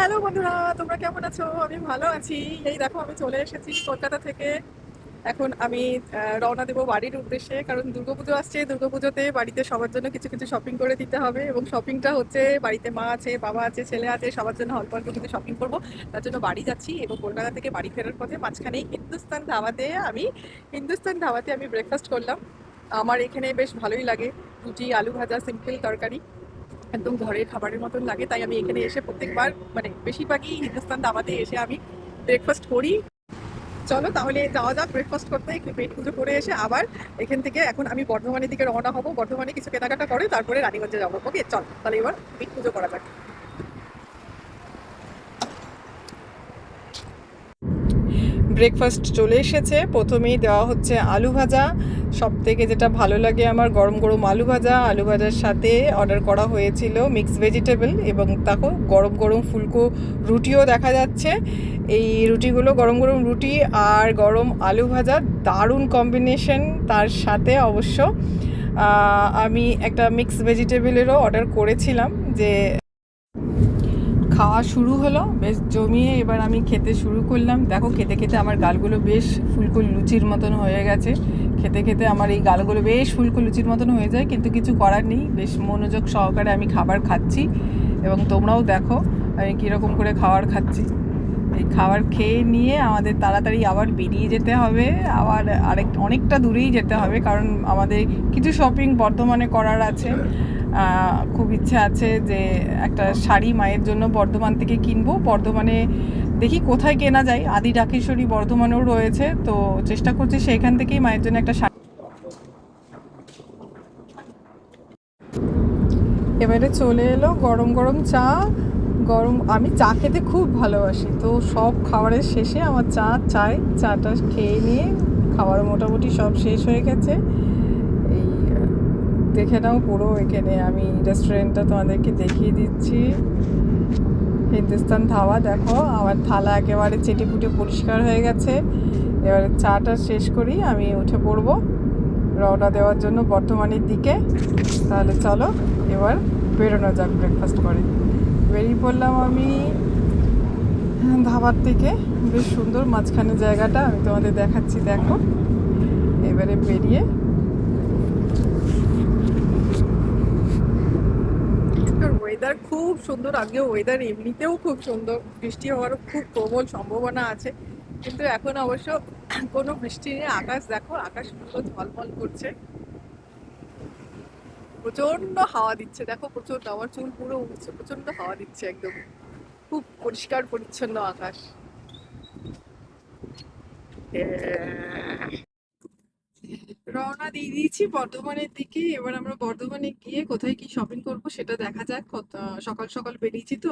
Hello বন্ধুরা, তোমরা কেমন আছো? আমি ভালো আছি। এই দেখো, আমি চলে এসেছি কলকাতা থেকে। এখন আমি রওনা দেবো বাড়ির উদ্দেশ্যে, কারণ দুর্গাপুজো আসছে। দুর্গাপুজোতে বাড়িতে সবার জন্য কিছু কিছু শপিং করে দিতে হবে এবং শপিংটা হচ্ছে বাড়িতে মা আছে, বাবা আছে, ছেলে আছে, সবার জন্য অল্প অল্প কিছু শপিং করব। তার জন্য বাড়ি যাচ্ছি এবং কলকাতা থেকে বাড়ি ফেরার পথে মাঝখানেই হিন্দুস্তান ধাবাতে আমি হিন্দুস্তান ধাবাতে আমি ব্রেকফাস্ট করলাম। আমার এখানে বেশ ভালোই লাগে। রুটি, আলু ভাজা সিম্পল তরকারি। একদম ঘরের খাবারের মতন লাগে, তাই আমি এখানে এসে প্রত্যেকবার মানে বেশিরভাগই হিন্দুস্তান দাবাতে এসে আমি ব্রেকফাস্ট করি। চলো তাহলে যাওয়া যাক ব্রেকফাস্ট করতে, একটু পেট পুজো করে এসে আবার এখান থেকে এখন আমি বর্ধমানের দিকে রওনা হব। বর্ধমানে কিছু কেনাকাটা করে তারপরে রানীগঞ্জে যাব। ওকে চল, তাহলে এবার পেট পুজো করা যাক। ব্রেকফাস্ট চলে এসেছে। প্রথমেই দেওয়া হচ্ছে আলু ভাজা। সব থেকে যেটা ভালো লাগে আমার গরম গরম আলু ভাজা। আলু ভাজার সাথে অর্ডার করা হয়েছিল মিক্স ভেজিটেবল এবং দেখো গরম গরম ফুলকো রুটিও দেখা যাচ্ছে। এই রুটিগুলো গরম গরম রুটি আর গরম আলু ভাজা দারুণ কম্বিনেশন তার সাথে অবশ্য। আমি একটা মিক্স ভেজিটেবলেরও অর্ডার করেছিলাম যে খাওয়া শুরু হলো, বেশ জমিয়ে এবার আমি খেতে শুরু করলাম। দেখো, খেতে খেতে আমার গালগুলো বেশ ফুলকো লুচির মতন হয়ে গেছে। খেতে খেতে আমার এই গালগুলো বেশ ফুলকো লুচির মতন হয়ে যায়, কিন্তু কিছু করার নেই। বেশ মনোযোগ সহকারে আমি খাবার খাচ্ছি এবং তোমরাও দেখো, আমি কীরকম করে খাবার খাচ্ছি। এই খাবার খেয়ে নিয়ে আমাদের তাড়াতাড়ি আবার বেরিয়ে যেতে হবে। আবার আরেক, অনেকটা দূরেই যেতে হবে, কারণ আমাদের কিছু শপিং বর্ধমানে করার আছে। খুব ইচ্ছে আছে যে একটা শাড়ি মায়ের জন্য বর্ধমান থেকে কিনবো। বর্ধমানে দেখি কোথায় কেনা যায়। আদি ডাকেশ্বরী বর্ধমানেও রয়েছে, তো চেষ্টা করছি সেইখান থেকেই মায়ের জন্য একটা শাড়ি। এবারে চলে এলো গরম গরম চা। গরম, আমি চা খেতে খুব ভালোবাসি, তো সব খাবারের শেষে আমার চা চাই। চাটা খেয়ে নিয়ে খাবার মোটামুটি সব শেষ হয়ে গেছে। দেখে নাও পুরো এখানে। আমি রেস্টুরেন্টটা তোমাদেরকে দেখিয়ে দিচ্ছি। হিন্দুস্তান ধাওয়া দেখো। আমার থালা একেবারে চেটে ফুটে পরিষ্কার হয়ে গেছে। এবারে চাটা শেষ করি, আমি উঠে পড়ব রওনা দেওয়ার জন্য বর্ধমানের দিকে। তাহলে চলো, এবার বেরোনো যাক ব্রেকফাস্ট করে। বেরিয়ে পড়লাম আমি ধাবার থেকে। বেশ সুন্দর মাঝখানে জায়গাটা, আমি তোমাদের দেখাচ্ছি, দেখো। এবারে বেরিয়ে ওয়েদার খুব সুন্দর আজকে ওয়েদার এমনিতেও খুব সুন্দর। বৃষ্টি হওয়ারও খুব প্রবল সম্ভাবনা আছে। কিন্তু এখন অবশ্য কোনো বৃষ্টি নেই। আকাশ দেখো, আকাশ পুরো ঝলমল করছে। প্রচণ্ড হাওয়া দিচ্ছে। দেখো প্রচণ্ড আমার চুল পুরো উঠছে প্রচণ্ড হাওয়া দিচ্ছে একদম। খুব পরিষ্কার পরিচ্ছন্ন আকাশ। দিয়ে দিয়েছি বর্ধমানের দিকে। এবার আমরা বর্ধমানে গিয়ে কোথায় কি শপিং করব সেটা দেখা যাক। সকাল সকাল বেরিয়েছি তো।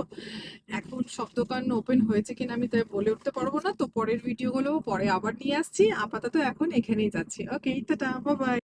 এখন সব দোকান ওপেন হয়েছে কিনা আমি তাই বলে উঠতে পারব না। তো পরের ভিডিওগুলো পরে আবার নিয়ে আসছি। আপাতত এখন এখানেই যাচ্ছি। ওকে টাটা বাই